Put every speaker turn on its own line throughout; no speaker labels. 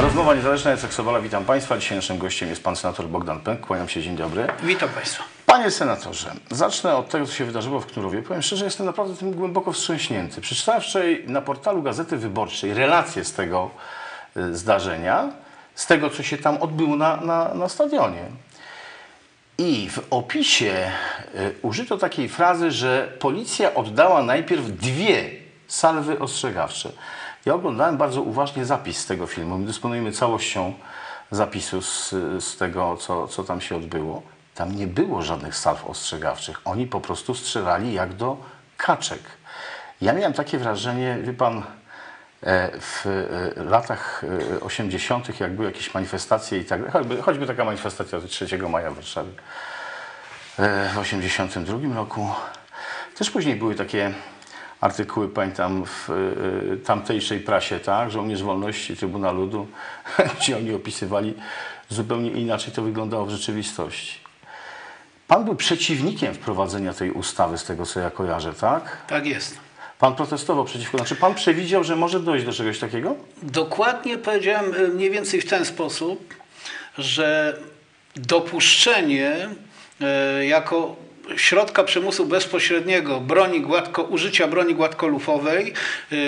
Rozmowa niezależna jest Sobala. Witam Państwa. Dzisiaj naszym gościem jest pan senator Bogdan Pęk. Kłaniam się, dzień dobry.
Witam Państwa.
Panie senatorze, zacznę od tego, co się wydarzyło w Knurowie. Powiem szczerze, jestem naprawdę tym głęboko wstrząśnięty. Przeczytałem wczoraj na portalu Gazety Wyborczej relacje z tego y, zdarzenia, z tego, co się tam odbyło na, na, na stadionie. I w opisie y, użyto takiej frazy, że policja oddała najpierw dwie salwy ostrzegawcze. Ja oglądałem bardzo uważnie zapis z tego filmu. My dysponujemy całością zapisu z, z tego, co, co tam się odbyło. Tam nie było żadnych salw ostrzegawczych. Oni po prostu strzelali jak do kaczek. Ja miałem takie wrażenie, wie pan, e, w e, latach e, 80., jak były jakieś manifestacje i tak choćby, choćby taka manifestacja 3 maja w Warszawie e, w 82 roku. Też później były takie artykuły, pamiętam, w e, tamtejszej prasie, tak, żołnierz wolności, Trybuna Ludu, gdzie oni opisywali zupełnie inaczej to wyglądało w rzeczywistości. Pan był przeciwnikiem wprowadzenia tej ustawy, z tego co ja kojarzę, tak?
Tak jest.
Pan protestował przeciwko. Znaczy, pan przewidział, że może dojść do czegoś takiego?
Dokładnie powiedziałem y, mniej więcej w ten sposób, że dopuszczenie y, jako środka przymusu bezpośredniego broni gładko, użycia broni gładkolufowej yy,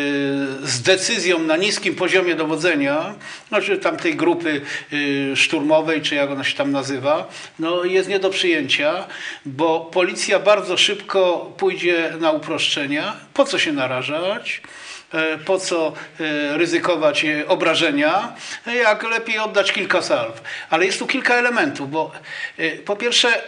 z decyzją na niskim poziomie dowodzenia, znaczy tamtej grupy yy, szturmowej, czy jak ona się tam nazywa, no jest nie do przyjęcia, bo policja bardzo szybko pójdzie na uproszczenia. Po co się narażać? Po co ryzykować obrażenia, jak lepiej oddać kilka salw. Ale jest tu kilka elementów, bo po pierwsze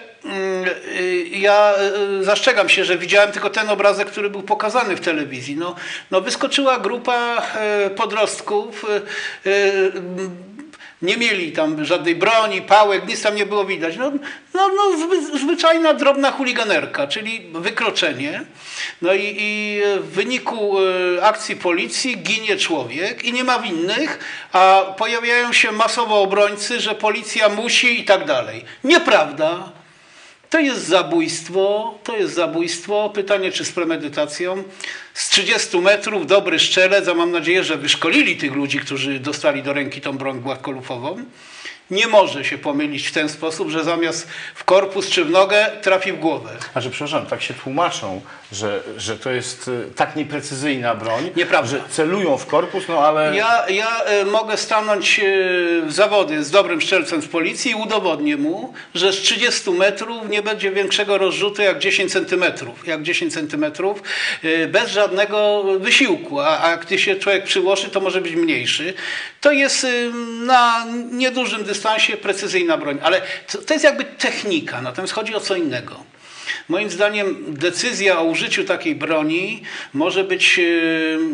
ja zastrzegam się, że widziałem tylko ten obrazek, który był pokazany w telewizji. No, no wyskoczyła grupa podrostków, nie mieli tam żadnej broni, pałek, nic tam nie było widać. No, no, no zwy, zwyczajna drobna chuliganerka, czyli wykroczenie. No i, i, w wyniku akcji policji ginie człowiek i nie ma winnych, a pojawiają się masowo obrońcy, że policja musi i tak dalej. Nieprawda. To jest zabójstwo, to jest zabójstwo. Pytanie, czy z premedytacją. Z 30 metrów dobry szczelec, a mam nadzieję, że wyszkolili tych ludzi, którzy dostali do ręki tą broń gładkolufową. Nie może się pomylić w ten sposób, że zamiast w korpus czy w nogę trafi w głowę.
A że przepraszam, tak się tłumaczą, że, że to jest tak nieprecyzyjna broń,
Nieprawda.
że celują w korpus, no ale...
Ja, ja y, mogę stanąć y, w zawody z dobrym szczelcem z policji i udowodnię mu, że z 30 metrów nie będzie większego rozrzutu jak 10 centymetrów. Jak 10 centymetrów, y, bez żadnego wysiłku, a, a gdy się człowiek przyłoży, to może być mniejszy. To jest na niedużym dystansie precyzyjna broń, ale to, to jest jakby technika, natomiast chodzi o co innego. Moim zdaniem decyzja o użyciu takiej broni może być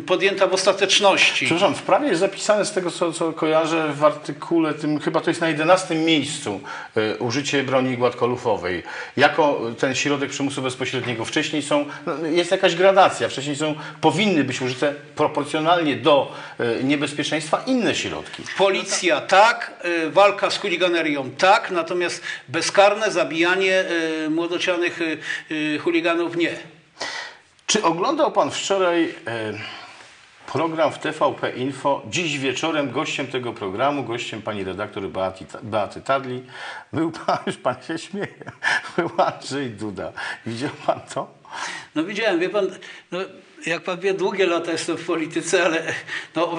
podjęta w ostateczności.
Przepraszam, w prawie jest zapisane z tego, co, co kojarzę w artykule, tym chyba to jest na 11 miejscu y, użycie broni gładkolufowej. Jako ten środek przymusu bezpośredniego. Wcześniej są, no, jest jakaś gradacja, wcześniej są, powinny być użyte proporcjonalnie do y, niebezpieczeństwa inne środki.
Policja tak, y, walka z chuliganerią tak, natomiast bezkarne zabijanie młodocianych chuliganów nie.
Czy oglądał Pan wczoraj e, program w TVP Info? Dziś wieczorem gościem tego programu, gościem pani redaktor Beaty, Beaty Tadli, był Pan, już Pan się śmieje, był Andrzej Duda. Widział Pan to?
No widziałem, wie Pan, no, jak Pan wie, długie lata jestem w polityce, ale no,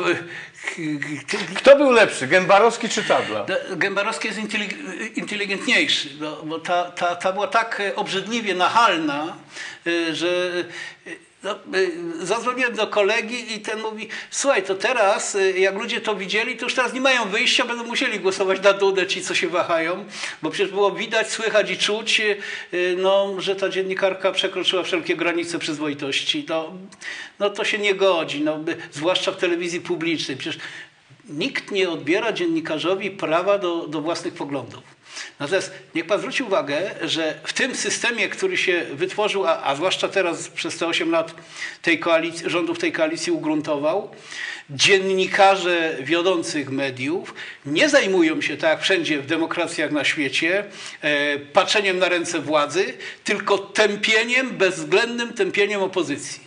Kto był lepszy, Gębarowski czy Tadla?
Gębarowski jest inteligentniejszy, bo, bo ta, ta, ta była tak obrzydliwie nachalna, że no, zadzwoniłem do kolegi i ten mówi, słuchaj, to teraz, jak ludzie to widzieli, to już teraz nie mają wyjścia, będą musieli głosować na Dudę, ci co się wahają, bo przecież było widać, słychać i czuć, no, że ta dziennikarka przekroczyła wszelkie granice przyzwoitości. No, no to się nie godzi, no, zwłaszcza w telewizji publicznej. Przecież nikt nie odbiera dziennikarzowi prawa do, do własnych poglądów. Natomiast niech pan zwróci uwagę, że w tym systemie, który się wytworzył, a, a zwłaszcza teraz przez te 8 lat tej koalicji, rządów tej koalicji ugruntował, dziennikarze wiodących mediów nie zajmują się, tak jak wszędzie w demokracjach na świecie, e, patrzeniem na ręce władzy, tylko tępieniem, bezwzględnym tępieniem opozycji.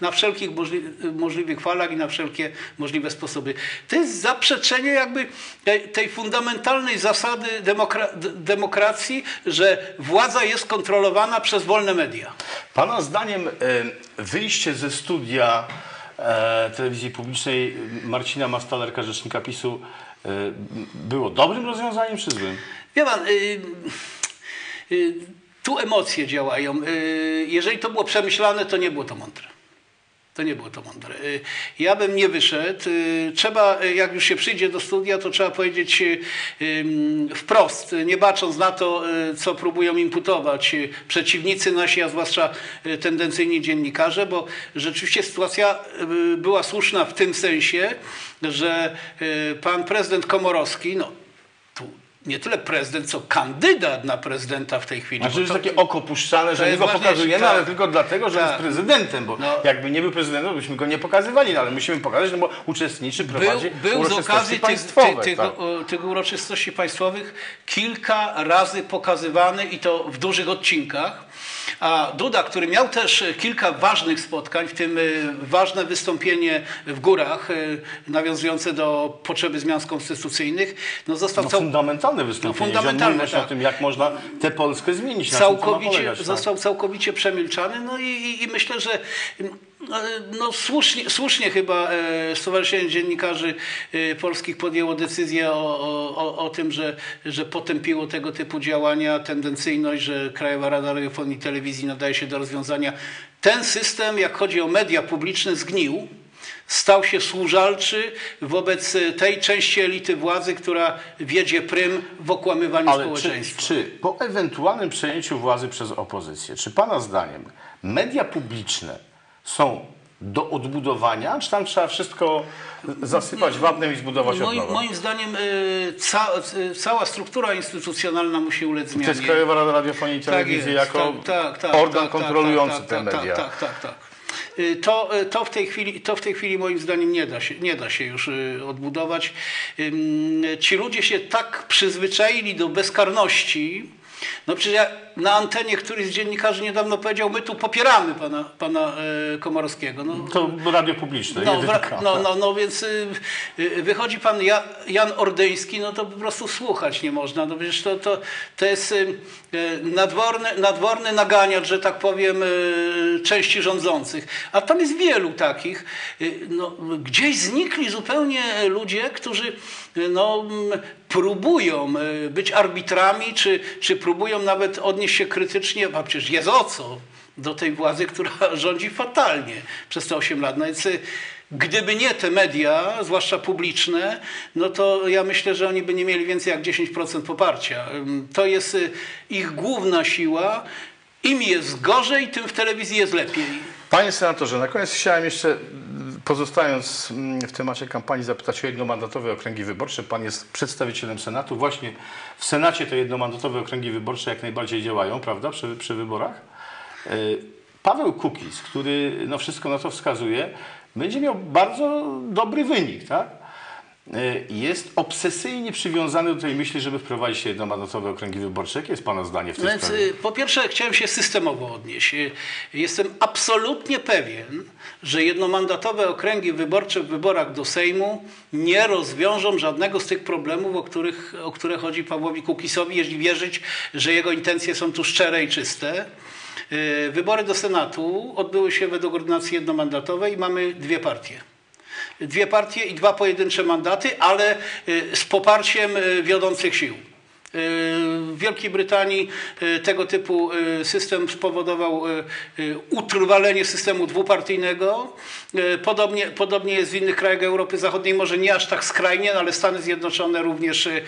Na wszelkich możli możliwych falach i na wszelkie możliwe sposoby. To jest zaprzeczenie jakby tej, fundamentalnej zasady demokra demokracji, że władza jest kontrolowana przez wolne media.
Pana zdaniem e, wyjście ze studia e, telewizji publicznej Marcina Mastalerka, rzecznika PiSu, e, było dobrym rozwiązaniem czy złym?
Wie pan, y, y, tu emocje działają. Y, jeżeli to było przemyślane, to nie było to mądre. To nie było to mądre. Y, Ja bym nie wyszedł. Y, Trzeba, y, jak już się przyjdzie do studia, to trzeba powiedzieć wprost, nie bacząc na to, co próbują imputować przeciwnicy nasi, a zwłaszcza tendencyjni dziennikarze, bo rzeczywiście sytuacja była słuszna w tym sensie, że pan prezydent Komorowski, no nie tyle prezydent, co kandydat na prezydenta w tej chwili.
Znaczy,
to-
takie oko puszczane, że
jest
go pokazujemy,
tak.
ale tylko dlatego, że
Tak.
jest prezydentem, bo
No.
jakby nie był prezydentem, to byśmy go nie pokazywali, no, ale musimy pokazać, no bo uczestniczy, prowadzi
był, był z okazji tych, tych,
tak.
tych uroczystości państwowych kilka razy pokazywany i to w dużych odcinkach. A Duda, który miał też kilka ważnych spotkań, w tym y, ważne wystąpienie w górach, y, nawiązujące do potrzeby zmian konstytucyjnych, no został
No,
cał,
fundamentalne wystąpienie,
No, fundamentalne, tak.
o tym, jak można tę Polskę zmienić,
całkowicie,
polegać, tak.
został całkowicie przemilczany. No i, i, i myślę, że mm, no, słusznie, słusznie chyba e, Stowarzyszenie Dziennikarzy e, Polskich podjęło decyzję o, o, o, o tym, że, że potępiło tego typu działania, tendencyjność, że Krajowa Rada Radiofonii i Telewizji nadaje się do rozwiązania. Ten system, jak chodzi o media publiczne, zgnił stał się służalczy wobec e, tej części elity władzy, która wiedzie prym w okłamywaniu
Ale czy,
społeczeństwa.
czy po ewentualnym przejęciu władzy przez opozycję, czy Pana zdaniem media publiczne są do odbudowania, czy tam trzeba wszystko zasypać wapnem i zbudować od
Moim,
nowa?
moim zdaniem y, ca, y, cała struktura instytucjonalna musi ulec
To
zmianie.
jest Krajowa Rada Radiofonii i
Tak
Telewizji
jest,
jako
tak, tak, tak,
organ
tak,
kontrolujący
tak,
te
tak,
media.
Tak, tak, tak. tak. Y, To, y, to, w tej chwili, to w tej chwili moim zdaniem nie da się, nie da się już y, odbudować. Ci ludzie się tak przyzwyczaili do bezkarności. No przecież ja na antenie któryś z dziennikarzy niedawno powiedział, my tu popieramy pana, pana e, Komorowskiego. No,
To radio publiczne,
no,
jedynka.
wra- no, no, no więc y, y, wychodzi pan Ja- Jan Ordyński, no to po prostu słuchać nie można. No przecież to, to, to jest y, y, nadworny, nadworny naganiacz, że tak powiem, y, części rządzących. A tam jest wielu takich. Y, No, gdzieś znikli zupełnie ludzie, którzy y, no, mm, próbują y, być arbitrami, czy, czy próbują nawet odnieść się krytycznie, a przecież jest o co do tej władzy, która rządzi fatalnie przez te 8 lat. No więc y, gdyby nie te media, zwłaszcza publiczne, no to ja myślę, że oni by nie mieli więcej jak 10% poparcia. To jest y, ich główna siła. Im jest gorzej, tym w telewizji jest lepiej.
Panie senatorze, na koniec chciałem jeszcze, pozostając mm, w temacie kampanii, zapytać o jednomandatowe okręgi wyborcze. Pan jest przedstawicielem Senatu. Właśnie w Senacie te jednomandatowe okręgi wyborcze jak najbardziej działają, prawda, przy, przy wyborach. Y, Paweł Kukiz, który no wszystko na to wskazuje, będzie miał bardzo dobry wynik, tak? Y, Jest obsesyjnie przywiązany do tej myśli, żeby wprowadzić jednomandatowe okręgi wyborcze. Jakie jest Pana zdanie w tej
Więc
sprawie?
y, po pierwsze chciałem się systemowo odnieść. Y, Jestem absolutnie pewien, że jednomandatowe okręgi wyborcze w wyborach do Sejmu nie rozwiążą żadnego z tych problemów, o, których, o które chodzi Pawłowi Kukisowi, jeśli wierzyć, że jego intencje są tu szczere i czyste. Wybory do Senatu odbyły się według ordynacji jednomandatowej i mamy dwie partie dwie partie i dwa pojedyncze mandaty, ale y, z poparciem y, wiodących sił. Y, W Wielkiej Brytanii tego typu system spowodował utrwalenie systemu dwupartyjnego. Y, Podobnie, podobnie jest w innych krajach Europy Zachodniej, może nie aż tak skrajnie, no ale Stany Zjednoczone również y,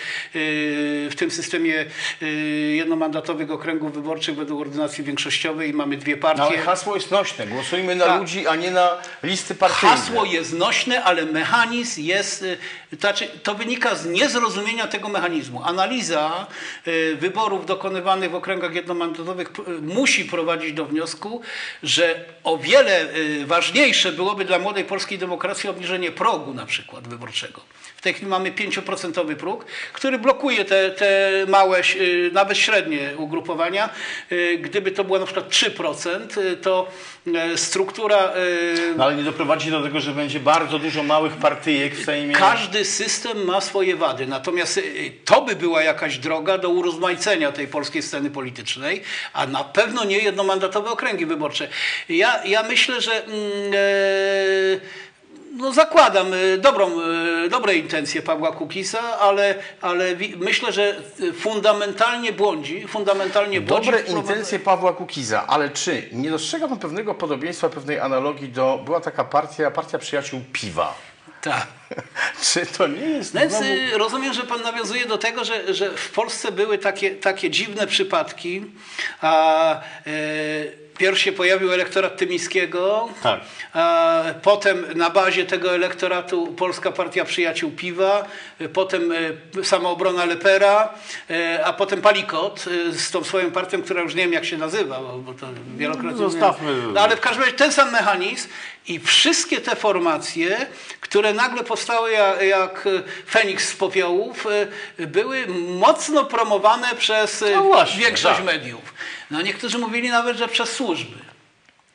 w tym systemie y, jednomandatowych okręgów wyborczych według ordynacji większościowej mamy dwie partie.
No, ale hasło jest nośne. Głosujmy na
Tak.
ludzi, a nie na listy partyjne.
Hasło jest nośne, ale mechanizm jest, to znaczy to wynika z niezrozumienia tego mechanizmu. Analiza wyborów dokonywanych w okręgach jednomandatowych musi prowadzić do wniosku, że o wiele ważniejsze byłoby dla młodej polskiej demokracji obniżenie progu na przykład wyborczego. W tej chwili mamy 5% próg, który blokuje te, te małe, y, nawet średnie ugrupowania. Y, Gdyby to było na przykład 3%, y, to struktura
No ale nie doprowadzi do tego, że będzie bardzo dużo małych partyjek w Sejmie.
Każdy system ma swoje wady, natomiast to by była jakaś droga do urozmaicenia tej polskiej sceny politycznej, a na pewno nie jednomandatowe okręgi wyborcze. Ja, ja myślę, że mm, e, no zakładam e, dobrą, e, dobre intencje Pawła Kukisa, ale, ale myślę, że fundamentalnie błądzi, fundamentalnie błądzi.
Dobre intencje Pawła Kukiza, ale czy nie dostrzega pan pewnego podobieństwa, pewnej analogii do... Była taka partia, partia przyjaciół piwa.
Tak.
Czy to nie jest
Więc
znowu...
rozumiem, że pan nawiązuje do tego, że, że w Polsce były takie, takie dziwne przypadki. A, Pierw się pojawił elektorat Tymińskiego,
Tak.
a potem na bazie tego elektoratu Polska Partia Przyjaciół Piwa, e, potem e, Samoobrona Lepera, e, a potem Palikot e, z tą swoją partią, która już nie wiem jak się nazywa, bo, bo to wielokrotnie...
No, zostawmy.
No, ale w każdym razie ten sam mechanizm i wszystkie te formacje, które nagle powstały jak, jak Feniks z popiołów, e, były mocno promowane przez e,
No właśnie,
większość
tak.
mediów. No niektórzy mówili nawet, że przez służby.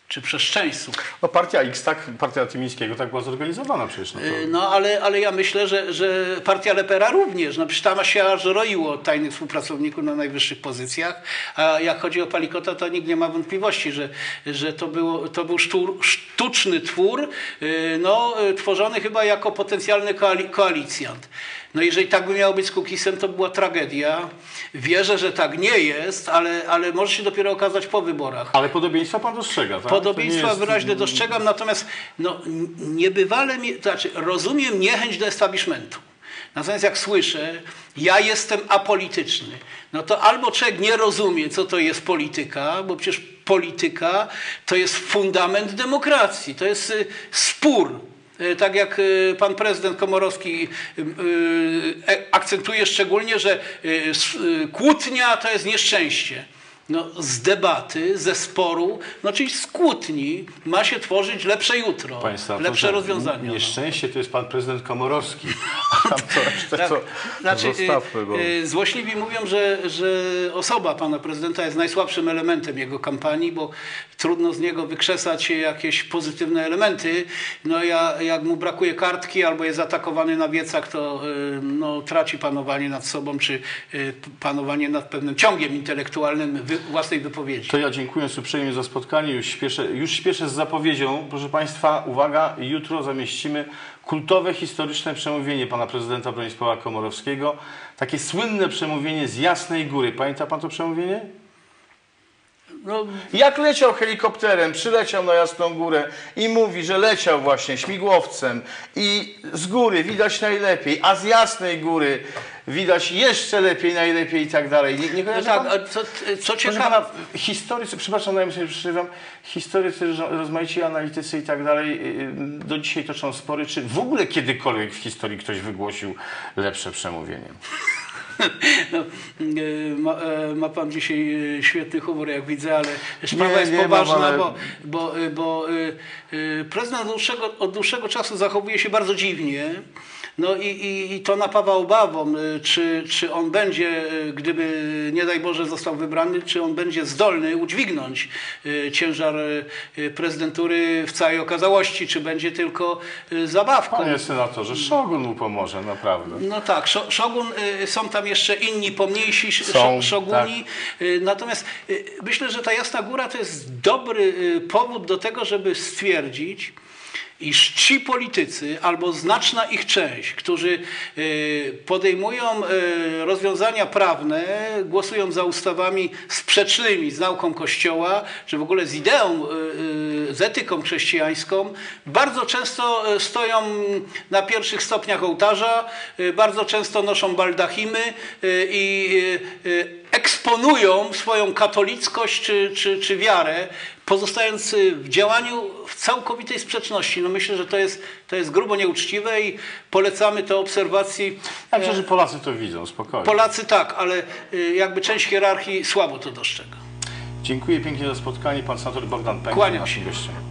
Czy przez służb.
No partia X, tak, partia Tymińskiego tak była zorganizowana przecież. No to...
Y, No ale, ale ja myślę, że, że partia Lepera również. No przecież tam się aż roiło od tajnych współpracowników na najwyższych pozycjach. A jak chodzi o Palikota, to nikt nie ma wątpliwości, że, że to, było, to był sztur, sztuczny twór, y, no, y, tworzony chyba jako potencjalny koali, koalicjant. No jeżeli tak by miało być z Kukisem, to by była tragedia. Wierzę, że tak nie jest, ale, ale może się dopiero okazać po wyborach.
Ale podobieństwa pan dostrzega, tak?
Podobieństwa
jest-
wyraźne dostrzegam, natomiast no, niebywale, to znaczy rozumiem niechęć do establishmentu. Natomiast jak słyszę, ja jestem apolityczny, no to albo człowiek nie rozumie, co to jest polityka, bo przecież polityka to jest fundament demokracji, to jest y, spór. Y, Tak jak y, pan prezydent Komorowski e- akcentuje szczególnie, że kłótnia to jest nieszczęście. No, z debaty, ze sporu, no czyli z kłótni ma się tworzyć lepsze jutro,
senatorze,
lepsze rozwiązania. no.
Nieszczęście to jest pan prezydent Komorowski. A tam
Tak. Znaczy,
zostawmy, bo...
y, y, złośliwi mówią, że, że osoba pana prezydenta jest najsłabszym elementem jego kampanii, bo trudno z niego wykrzesać jakieś pozytywne elementy. No ja, jak mu brakuje kartki albo jest atakowany na wiecach, to y, no, traci panowanie nad sobą, czy panowanie nad pewnym ciągiem intelektualnym wy, własnej wypowiedzi.
To ja dziękuję uprzejmie za spotkanie. Już śpieszę, już śpieszę z zapowiedzią. Proszę Państwa, uwaga, jutro zamieścimy kultowe, historyczne przemówienie pana prezydenta Bronisława Komorowskiego. Takie słynne przemówienie z Jasnej Góry. Pamięta pan to przemówienie?
No,
Jak leciał helikopterem, przyleciał na Jasną Górę i mówi, że leciał właśnie śmigłowcem i z góry widać najlepiej, a z Jasnej Góry widać jeszcze lepiej, najlepiej i tak dalej. Nie, nie
no tak, co, co ciekawe,
historycy, przepraszam, no ja sobie przerywam, historycy, ro- rozmaici analitycy i tak dalej yy, do dzisiaj toczą spory, czy w ogóle kiedykolwiek w historii ktoś wygłosił lepsze przemówienie.
No, e, ma, e, ma pan dzisiaj e, świetny humor, jak widzę, ale sprawa
Nie,
jest
nie mam,
poważna,
ale-
bo, bo, e, bo e, prezydent od dłuższego, od dłuższego czasu zachowuje się bardzo dziwnie. No i, i, i to napawa obawą, e, czy, czy on będzie, e, gdyby nie daj Boże został wybrany, czy on będzie zdolny udźwignąć e, ciężar prezydentury w całej okazałości, czy będzie tylko zabawką.
Panie senatorze, Szogun mu pomoże, naprawdę.
No tak, Szo- Szogun, y, są tam jeszcze inni pomniejsi
Są,
szoguni. Y, Natomiast y, myślę, że ta Jasna Góra to jest dobry y, powód do tego, żeby stwierdzić, iż ci politycy, albo znaczna ich część, którzy y, podejmują y, rozwiązania prawne, głosują za ustawami sprzecznymi z nauką Kościoła, czy w ogóle z ideą, y, z etyką chrześcijańską, bardzo często stoją na pierwszych stopniach ołtarza, bardzo często noszą baldachimy i eksponują swoją katolickość czy, czy, czy wiarę, pozostając w działaniu w całkowitej sprzeczności. No myślę, że to jest, to jest grubo nieuczciwe i polecamy to obserwacji.
Ja myślę, że Polacy to widzą, spokojnie.
Polacy tak, ale y, jakby część hierarchii słabo to dostrzega.
Dziękuję pięknie za spotkanie. Pan senator Bogdan Pęk
Kłaniam się.
gościem.